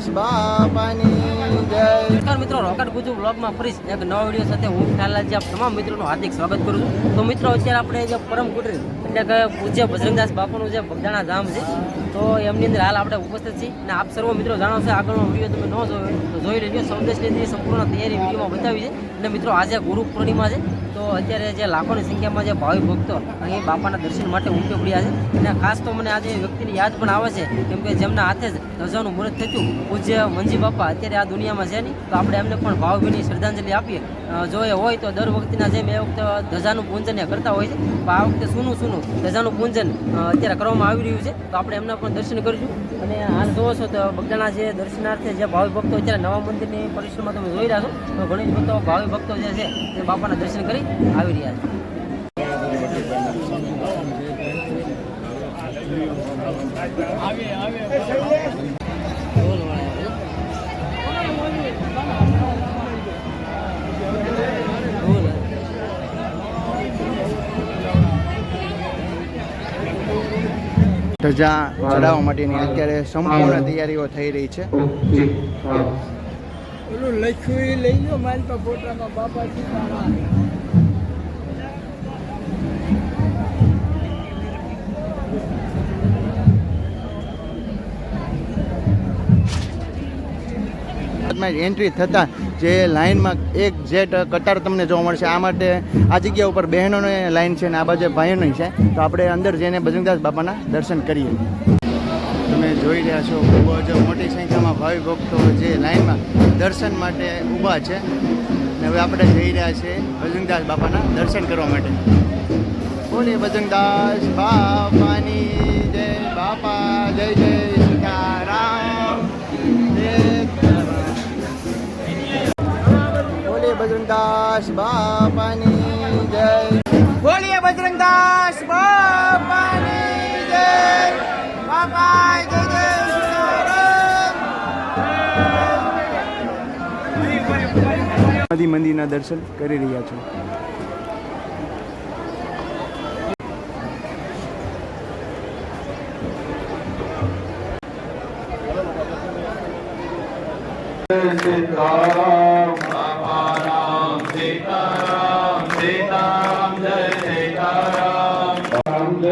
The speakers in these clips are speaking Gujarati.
બજરંગદાસ બાપાની જય. મિત્રો રોકડ ગુજુ બ્લોગમાં ફરી એક નવા વીડિયો સાથે હું ખ્યાલાલજી આપ તમામ મિત્રોનું હાર્દિક સ્વાગત કરું છું. તો મિત્રો, અત્યારે આપણે જે પરમ કુટીર એટલે કે પૂજ્ય બજરંગદાસ બાપુનું જે ભગદાણા ધામ છે, તો એમની અંદર હાલ આપણે ઉપસ્થિત છીએ. અને આપ સર્વ મિત્રો જાણો છો, આગળનો વીડિયો તમે ન જોયો તો જોઈ લેજો. સૌદેશની સંપૂર્ણ તૈયારી વિડીયોમાં બતાવી છે. અને મિત્રો, આજે ગુરુ પૂર્ણિમા છે. તો અત્યારે જે લાખોની સંખ્યામાં જે ભાવિ ભક્તો અહીં બાપાના દર્શન માટે ઉમટી પડ્યા છે. અને ખાસ તો મને આજે વ્યક્તિની યાદ પણ આવે છે, કેમ કે જેમના હાથે જ ધજાનું મુહૂર્ત થયું પૂજ્ય મંજી બાપા અત્યારે આ દુનિયામાં છે નહીં. તો આપણે એમને પણ ભાવભીની શ્રદ્ધાંજલિ આપીએ. જો એ હોય તો દર વખતના જેમ એ વખતે ધજાનું પૂજન કરતા હોય છે. તો આ વખતે સૂનું સૂનું ધજાનું પૂજન અત્યારે કરવામાં આવી રહ્યું છે. તો આપણે એમના પણ દર્શન કરીશું. અને હાલ જોવો છો તો બગડાના જે દર્શનાર્થે જે ભાવિ ભક્તો અત્યારે નવા મંદિરની પરિસરમાં તમે જોઈ રહ્યા છો. તો ઘણી ભક્તો, ભાવિ ભક્તો જે છે તે બાપાના દર્શન કરી આવી રહ્યા છે. ધજા ચડાવવા માટેની અત્યારે સંપૂર્ણ તૈયારીઓ થઈ રહી છે. ઓલું લખ્યું લઈ લો મારી તો ફોટામાં બાપા સીતારામ એન્ટ્રી થતાં જે લાઇનમાં એક જેટ કતાર તમને જોવા મળશે. આ માટે આ જગ્યા ઉપર બહેનોની લાઈન છે અને આ બાજુ ભાઈઓની છે. તો આપણે અંદર જઈને બજરંગદાસ બાપાના દર્શન કરીએ. તમે જોઈ રહ્યા છો, ખૂબ જ મોટી સંખ્યામાં ભાવિ ભક્તો જે લાઈનમાં દર્શન માટે ઊભા છે. અને હવે આપણે જઈ રહ્યા છીએ બજરંગદાસ બાપાના દર્શન કરવા માટે. બોલે બજરંગદાસ બાપાની જય, બાપા જય જય. બજરંગદાસ બાપાની જય. બોલીએ બજરંગદાસ બાપાની જય. બાપા જય જય સમાધિ મંદિરના દર્શન કરી રહ્યા છું. સિદ્ધાર્થ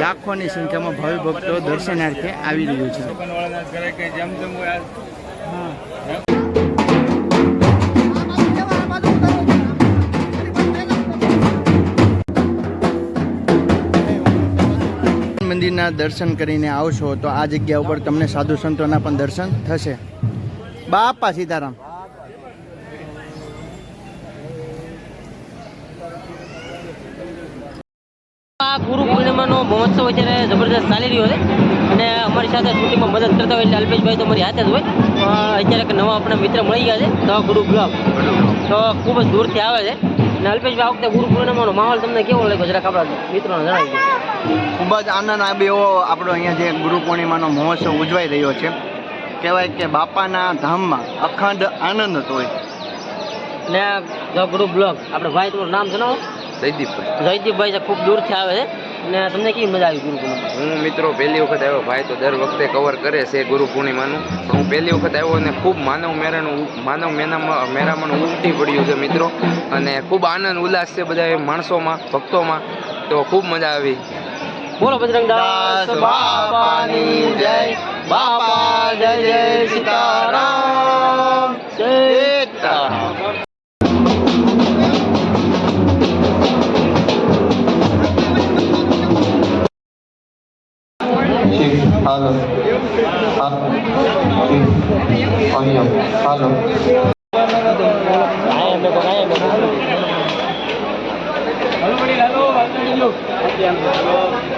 લાખોની સંખ્યામાં ભાવિ ભક્તો દર્શનાર્થે આવી રહ્યું છે. મંદિરના દર્શન કરીને આવશો તો આ જગ્યા ઉપર તમને સાધુ સંતોના પણ દર્શન થશે. બાપા સીતારામ. આ ગુરુ પૂર્ણિમાનો મહોત્સવ અત્યારે જબરદસ્ત ચાલી રહ્યો છે. અને અમારી સાથે શૂટિંગમાં મદદ કરતા હોય એટલે અલ્પેશભાઈ તો અમારી હાથે જ હોય. અત્યારે એક નવા આપણા મિત્ર મળી ગયા છે તો ગુરુ બ્લોગ. તો ખૂબ જ દૂરથી આવે છે. અને અલ્પેશભાઈ આ વખતે ગુરુ પૂર્ણિમાનો માહોલ તમને કેવો લાગ્યો? જરાક આપણા મિત્રોને જણાવી દો. ખૂબ જ આનંદ આ એવો આપણો અહીંયા જે ગુરુ પૂર્ણિમાનો મહોત્સવ ઉજવાઈ રહ્યો છે. કહેવાય કે બાપાના ધામમાં અખંડ આનંદ હતો હોય ને ગુરુ બ્લોગ આપણે ભાઈ તમારું નામ જણાવો. જયદીપભાઈ. જયદીપભાઈ છે ખૂબ દૂરથી આવે છે. અને તમને કેવી મજા આવી ગુરુ પૂર્ણિમા હું મિત્રો પહેલી વખત આવ્યો ભાઈ તો દર વખતે કવર કરે છે ગુરુ પૂર્ણિમાનું પણ હું પહેલી વખત આવ્યો અને ખૂબ માનવ મેરાનું માનવ મેનામાં મેરામણ ઉમટી પડ્યું છે મિત્રો. અને ખૂબ આનંદ ઉલ્લાસ છે બધા માણસોમાં ભક્તોમાં. તો ખૂબ મજા આવી. બોલો બજરંગ દાસ બાપાની જય બાપા જય જય સીતારામ હાલો હાલો હલો વડીલ, હલો, હલો, હલો.